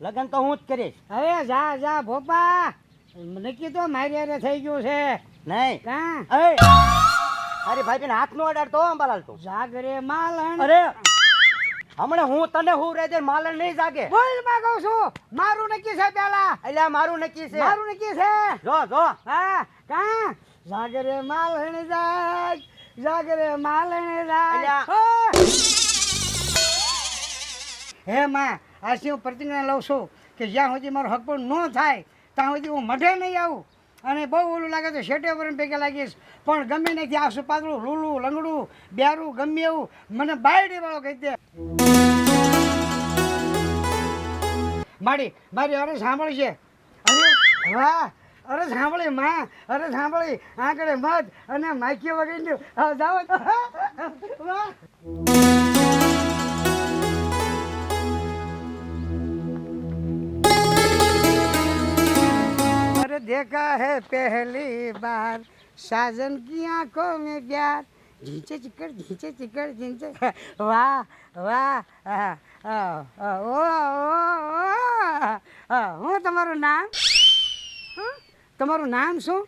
લગ્ન તો હું જ કરીશ. હવે જા જા ભોપા. નક્કી તો મારી હારે થઈ ગયું છે. નહીં. કાં? અરે ભાઈ બેન હાથ નો અડાડતો અંબાલાલ તું. જાગરે માલણ. અરે હમણાં હું તને હું છે માલણ નહીં જાગે. બોલમાં કહું છું મારું નક્કી છે પેલા. એટલે મારું નક્કી છે. મારું નક્કી છે. જો જો. હા કાં? જાગરે માલણ જાગ. જાગરે માલણ જાગ. હે માં આ હું પ્રતિજ્ઞા લઉં છું કે જ્યાં સુધી મારો હક પણ ન થાય, ત્યાં સુધી હું મઢે નહીં આવું. અને બહુ ઓલું લાગે તો શેટે પર ભેગા લાગીશ પણ ગમે નથી આસુ પાતળું લૂલું, લંગડું, બેરું, ગમે એવું, મને બાયડી વાળો કહી દે. મારી મારી અરે સાંભળી છે અરે વાહ અરે સાંભળી, માં અરે સાંભળી. આંકડે મધ અને માખીઓ વગેરે જાઓ. अरे देखा है पहली बार साजन की आंखों में प्यार झींचे चिकड़ झींचे चिकड़ झींचे वाह વાહ આ, આ, આ, ઓ ઓ, ઓ, આ, હું તમારું નામ હં? તમારું નામ શું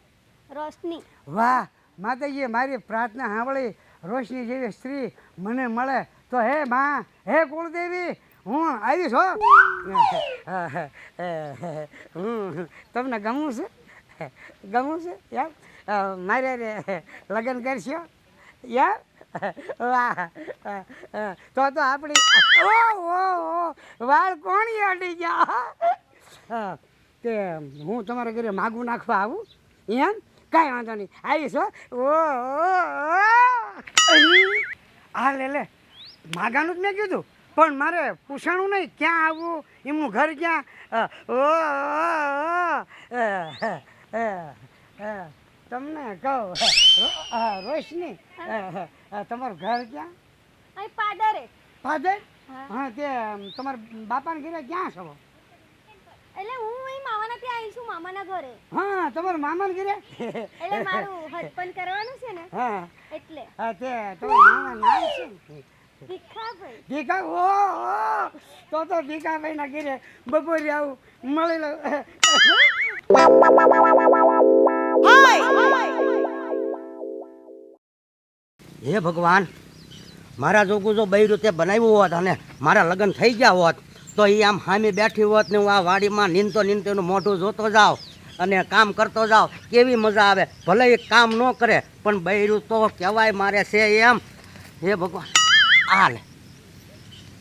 રોશની વાહ માતાજીએ મારી પ્રાર્થના સાંભળી રોશની જેવી સ્ત્રી મને મળે તો હે માં હે કુળદેવી હું આવીશ હો હું તમને ગમું છે? ગમું છે? યાર મારે લગ્ન કરશો? યાર, વાહ તો તો આપણી, ઓ ઓ વાળ કોણ અડી ગયા? તે, હું તમારા ઘરે માગું નાખવા આવું? એમ? કાંઈ વાંધો નહીં. આવીશ હો ઓ. આ લે લે. માગાનું જ મેં કીધું. પણ મારે પૂછાણું નહીં ક્યાં આવવું એમનું ઘર ક્યાં? તમને કહું રોશની તમારું ઘર ક્યાં? પાદરે. ફાધર હા. તે તમારા બાપાના ઘરે ક્યાં છો? એટલે હું અહીં મામાના ત્યાં આવી છું મામાના ઘરે. હા તમારા મામાના ઘરે? એટલે મારું હસબન્ડ કરવાનું છે ને. હા. એટલે. હા તે તમારા મામા નામ ભીખાભાઈ ભીખા? ઓ ઓ તો તો ભીખાભાઈ ના ગીરે બપોરે આવું મળી લઉં હે ભગવાન મારા જોગું જો બૈરું તે બનાવ્યું હોત અને મારા લગ્ન થઈ ગયા હોત તો એ આમ સામે બેઠી હોત ને હું આ વાડીમાં નીંદતો નીંદતો એનું મોઢું જોતો જાઉં અને કામ કરતો જાઉં કેવી મજા આવે? ભલે એ કામ ન કરે પણ બૈરું તો કહેવાય મારે છે એમ. હે ભગવાન. આ લે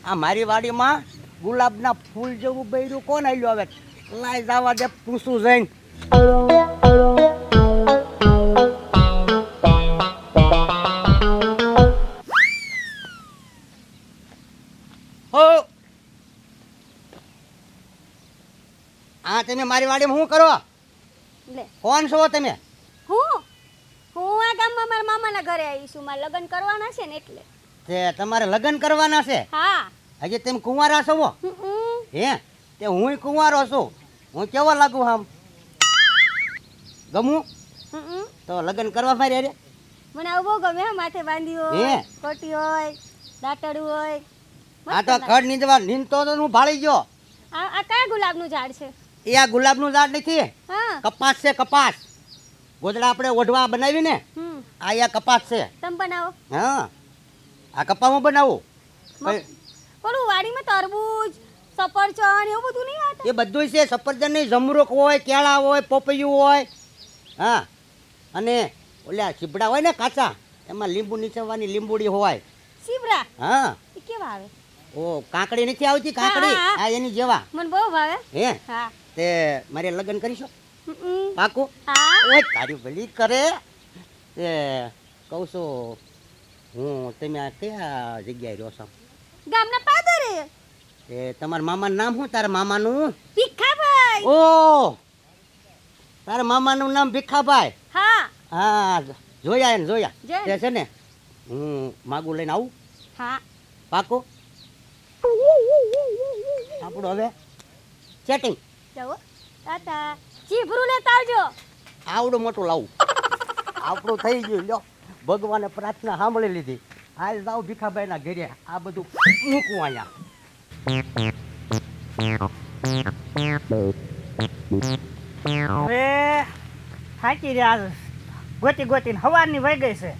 આ મારી વાડીમાં ગુલાબના ફૂલ જેવું બૈરું કોણ આવ્યું હવે? લાય જવા દે પૂછું જઈને. હો. આ તમે મારી વાડીમાં શું કરો? કોણ છો તમે? હું? હું આ ગામમાં મારા મામાના ઘરે આવી છું. મારે લગ્ન કરવાના છે ને એટલે. તે તમારે લગ્ન કરવાના છે? હા. હજી તમે કુંવારા છો હો? તે હું કુંવારો છું. હું કેવો લાગુ આમ ગમું. તો લગ્ન કરવા મારી અરે મને આવું બહુ ગમે માથે બાંધી હોય? કોટી હોય દાટડું હોય. આ તો. ખડ નીંદવા નીંદતો તો હું ભાળી ગયો. આ આ કયા ગુલાબનું ઝાડ છે? એ આ ગુલાબનું ઝાડ નથી. હા. કપાસ છે કપાસ. ગોદડા આપણે ઓઢવા બનાવી ને આ કપાસ છે. તમે બનાવો. હા. આ કપ્પામાં બનાવું. ઓલું વાડીમાં તરબૂચ સફરજન એવું બધું નહીં આવતું એ બધું છે સફરજન નહીં. જમરૂક હોય કેળા હોય પોપૈયું હોય. હા. અને ઓલા ચીબડા હોય ને કાચા એમાં લીંબુ નીચવવાની લીંબુડી હોય. ચીબડા હા. એ કેવા આવે? ઓ કાકડી નથી આવતી? કાકડી. આ એની જેવા. મને બહુ ભાવે. હે? હા. તે મારે લગ્ન કરીશું. પાકું? હા. ઓય તારી ભલી કરે. તે કહું છું હું તમે આ કયા જગ્યાએ રહ્યો છો? ગામના પાદરે. એ તમારા મામાનું નામ શું? તારા મામાનું? ભીખાભાઈ. ઓ! તારા મામાનું નામ ભીખાભાઈ? હા. હા જોયા એને જોયા. તે છે ને હું માગું લઈને આવું. હા. પાકો. આપણું હવે. સેટિંગ જાઓ. તાતા ચીભરું લેતા આવજો આવડું મોટું લાવું. આપણું થઈ ગયું લ્યો. ભગવાને પ્રાર્થના સાંભળી લીધી. હાલ જાવ ભીખાભાઈના ઘરે. આ બધું મૂકવું અહીંયા. હવે થાકી રહ્યા ગોતી ગોતીને હવારની વહી ગઈ છે.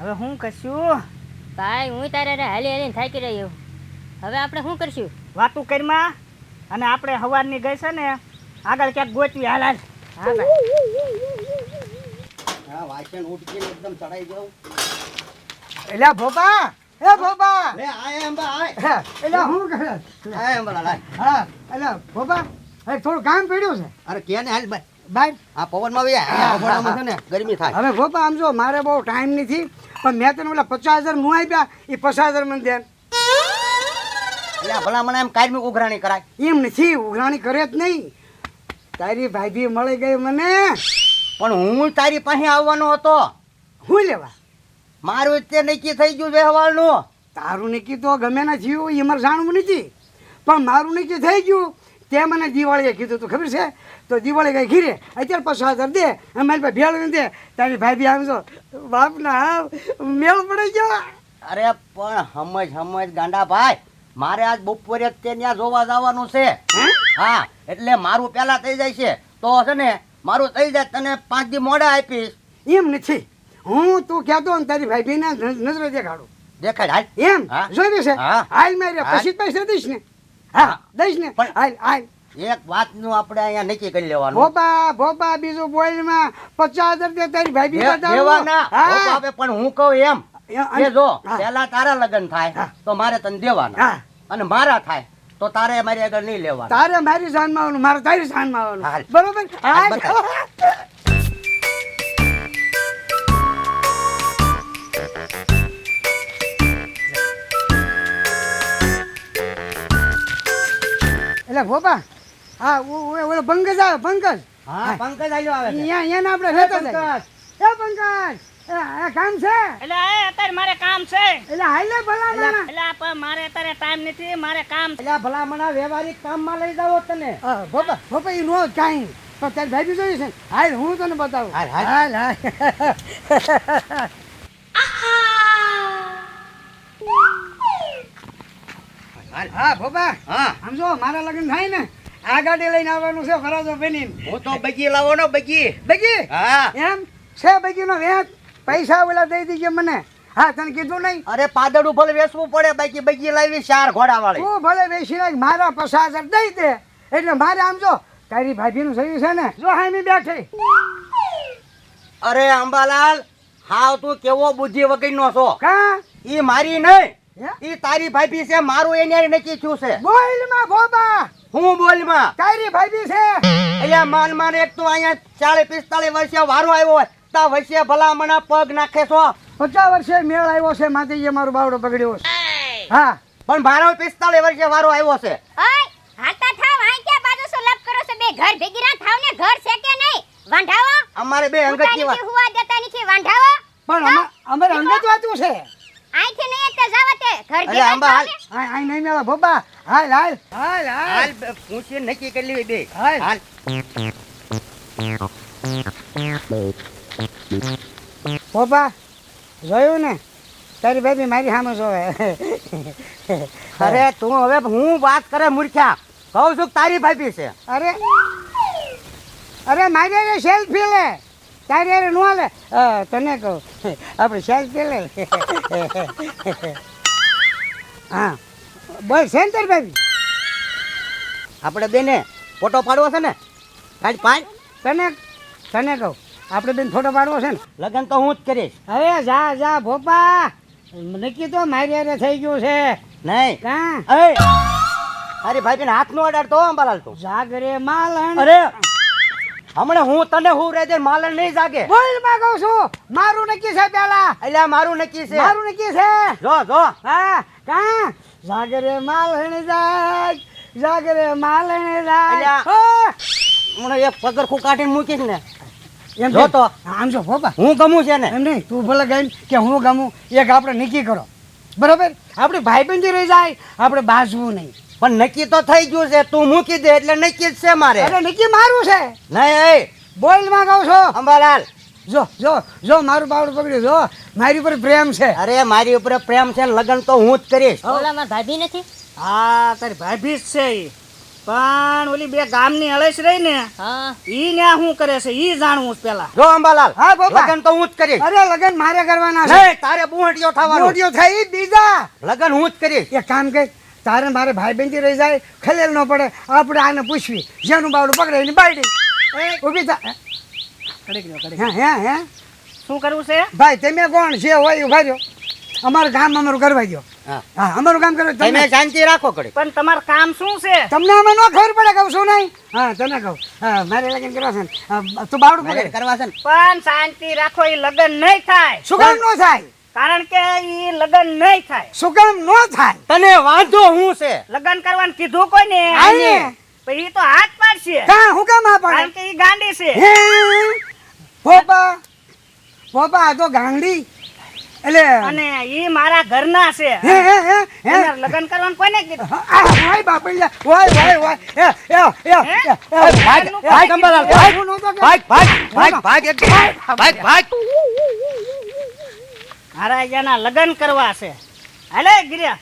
હવે હું કરશું? ભાઈ હું તારે હાલી હાલીને થાકી રહ્યો. હવે આપણે શું કરશું? વાતું કરીમાં અને આપણે હવારની ગઈ છે ને આગળ ક્યાંક ગોતવી. હાલ હાલ. હા ભાઈ. હા વાસણ ઉઠકીને એકદમ ચડાઈ જાઉં. એલા ભોપા એ ભોપા. લે આય અંબા આય. એલા હું કરે? આય અંબા લાય. હા એલા ભોપા હવે થોડું કામ પડ્યું છે. અરે કે ને હાલ ભાઈ ભાઈ આ પવનમાં આ છે ને ગરમી થાય. હવે ભોપા આમ જો મારે બહુ ટાઈમ નથી પણ મેં તને ઓલા પચાસ હજાર હું આપ્યા એ પચાસ હજાર મને દે. એટલે આ ભલામણ એમ કાયમી ઉઘરાણી કરાય. એમ નથી ઉઘરાણી કરે જ નહીં. તારી ભાભી મળી ગઈ મને. પણ હું તારી પાસે આવવાનો હતો. હું લેવા? મારું તે નક્કી થઈ ગયું વ્યવહારનું. તારું નક્કી તો ગમે ના થયું એ મારે જાણવું નથી. પણ મારું નક્કી થઈ ગયું તે મને દિવાળીએ કીધું તું ખબર છે? તો દિવાળી કઈ ઘીરે અત્યારે પચાસ હાજર દે અમારી પાસે ભેળ દે તારી ભાભી બી આવજો બાપના ના મેળ પડી ગયો અરે પણ સમજ સમજ ગાંડા ભાઈ મારે આજ બપોરે તે ત્યાં જોવા જવાનું છે. હા એટલે મારું પહેલા થઈ જાય છે. તો છે ને મારું થઈ જાય તને પાંચ દી મોડા આપીશ. એમ નથી. હું તું કહેતો ને તારી ભાઈ ને નજરે દેખાડું. દેખાડ હાલ. એમ. જોઈ છે? હાલ મારે પછી પૈસા દઈશ ને. હા. દઈશ ને. પણ- હાલ હાલ. એક વાતનું આપણે અહીંયા નક્કી કરી લેવાનું. ભોપા ભોપા બીજું બોલમાં પચાસ હજાર તારી ભાઈ પણ હું કહું એમ. જો પેલા તારા લગ્ન થાય તો મારે તને દેવાના. અને મારા થાય. તો તારે મારી આગળ નહીં લેવા તારે મારી જાનમાં આવવાનું મારે તારી જાનમાં હાલ. આવવાનું બરોબર. એટલે ભોપા હા ઓલો પંકજ આવે પંકજ. હા પંકજ આવ્યો આવે. અહીંયા અહીંયા આપણે રહેતા જાય. એ પંકજ! કામ છે? એટલે એ અત્યારે મારે કામ છે. એટલે હાલે ભલા એટલે મારે અત્યારે ટાઈમ નથી મારે કામ. એટલે આ ભલામણા વ્યવહારિક કામમાં લઈ જાવ તને. હા, ભોપા ભોપા એ નો કાંઈ. પણ તારી ભાભી જોઈ છે હાલ હું તને બતાવું. હાલ, હાલ. હાલ. હા ભોપા. હા. સમજો મારા લગ્ન થાય ને આ ગાડી લઈને આવવાનું છે ફરાજો બેની હું તો બગી લાવો નો બગી. બગી? હા. એમ? છે બગીનો વેચ પૈસા ઓલા દઈ દીજે મને. હા તને કીધું નહીં? અરે પાદળ ભલે વેચવું પડે બાકી બગી લાવી ચાર ઘોડા વાળી તું ભલે બેસી નાખ મારા પચાસ દઈ દે. એટલે મારે આમ જો તારી ભાભીનું શરીર છે ને જો હામી બેઠી. અરે અંબાલાલ હાવ તું કેવો બુદ્ધિ વગરનો છો. કા? ઈ મારી નહીં? ઈ તારી ભાભી છે મારું એને નક્કી થયું છે. બોલમાં ભોપા હું બોલમાં? તારી ભાભી છે. એટલે માન માન એક તું અહીંયા ચાલીસ પિસ્તાલીસ વર્ષે વારો આવ્યો હોય. તા વર્ષે ભલામણા પગ નાખે છો. પચાસ વર્ષે મેળ આવ્યો છે માતાજી મારો બાવડો પકડ્યો છે. હા. પણ મારો પિસ્તાલીસ વર્ષે વારો આવ્યો છે. ઓય હાલતા થાવ આઈ ક્યાં બાજુ સુલભ કરો છો? બે ઘર ભેગી ના થાવ ને ઘર છે કે નહીં? વાંઢાવો. અમારે બે અંગત હુવા દેતા નથી વાંઢાવો. પણ અમારે અંગત વાતું છે. આઈથી નહીં તે જાવ તે ઘર ભેગા થાવ હાલ. ને. નહીં મેળા હાલ હાલ હાલ પૂછીને નક્કી કરી લેવી બે. હાલ. હાલ. ભોપા જોયું ને? તારી બેબી મારી સામે જોવે. અરે તું હવે હું વાત કરે મૂર્ખ્યા કહું છું તારી ભાભી છે. અરે અરે મારી સેલ્ફી લે. તારી અરે નો લે. તને કહું. આપણે સેલ્ફી લે. હા બોલ છે ને તારી ભાભી? આપણે બેને ફોટો પાડવો છે ને? કાઢ પાડ. તને તને કહું. આપણે બેન ફોટો પાડવો છે ને? લગન તો હું જ કરીશ. હવે જા જા ભોપા. નક્કી તો મારી અરે થઈ ગયું છે. નહીં. કાં? એ તારી ભાભીને હાથ નો અડાડતો અંબાલાલ તો. જાગરે માલણ. અરે હમણાં હું તને હું રે છે માલણ નહીં જાગે. બોલમાં કહું છું મારું નક્કી છે પેલા. એટલે મારું નક્કી છે. મારું નક્કી છે. જો જો. હા કા? જાગરે માલણ જાગ જાગરે માલણ જાગ. હમણાં એક પગરખું કાઢીને મૂકીશ ને. એમ જો તો. આમ જો ભોપા હું ગમું છે ને? એમ નહીં તું ભલે ગઈ કે હું ગમું એક આપણે નક્કી કરો. બરાબર? આપણે ભાઈબંધી રહી જાય આપણે બાજવું નહીં. પણ નક્કી તો થઈ ગયું છે તું મૂકી દે એટલે નક્કી જ છે મારે. અરે નક્કી મારું છે. નહીં એ બોલમાં કહું છો. અંબાલાલ. જો જો જો મારું બાવડું પકડ્યું જો. મારી ઉપર પ્રેમ છે. અરે મારી ઉપર પ્રેમ છે ને લગન તો હું જ કરીશ. ઓલામાં ભાભી નથી? હા તારી ભાભી જ છે. પણ ઓલી બે ગામની અળસ રહી ને હા. ઈ ન્યા શું કરે છે? ઈ જાણવું પેલા. જો અંબાલાલ હા, બાપા. લગન તો હું જ કરીશ. અરે લગન મારે કરવાના છે. તારે બુહટીયો થવાનું. મોટીઓ થઈ બીજા. લગન હું જ કરીશ. એક કામ કર તારે મારે ભાઈ બેન રહી જાય ખલેલ ન પડે. આપણે આને પૂછવી. જેનું બાવડું પકડે એની બાયડી ઊભી થા. કડીક હે હે શું કરવું છે? ભાઈ તમે કોણ? જે હોય ઊભા રહ્યો. અમારું ગામ અમારું કરવા દો હા. હા અમારું કામ કરવા તમે શાંતિ રાખો કડે પણ તમારું કામ શું છે? તમને અમે નો ખબર પડે કહું શું નહીં? હા તને કહું. હા મારે લગન કરવા છે તું બાવડું પકડ. કરવા છે પણ શાંતિ રાખો એ લગન નહીં થાય. શું કામ નો થાય? કારણ કે એ લગન નહીં થાય. શું કામ નો થાય? તને વાંધો હું છે? લગન કરવાનું કીધું કોઈ ને આને. પણ તો હાથ પાડશે. હા હું કામ આ કારણ કે એ ગાંડી છે. પોપા? પોપા આ તો ગાંડી. એટલે અને ઈ મારા ઘરના છે. હે હે હે લગન કરવાનું કોને કીધું. ભાઈ બાપડિયા ઓય ઓય વાય એ એ એ ભાગ ભાગ કહેતો. ભાગ ભાગ ભાગ ભાગ એક ભાગ ભાગ મારા અહીંયાના લગન કરવા છે. હાલે ગિર્યા.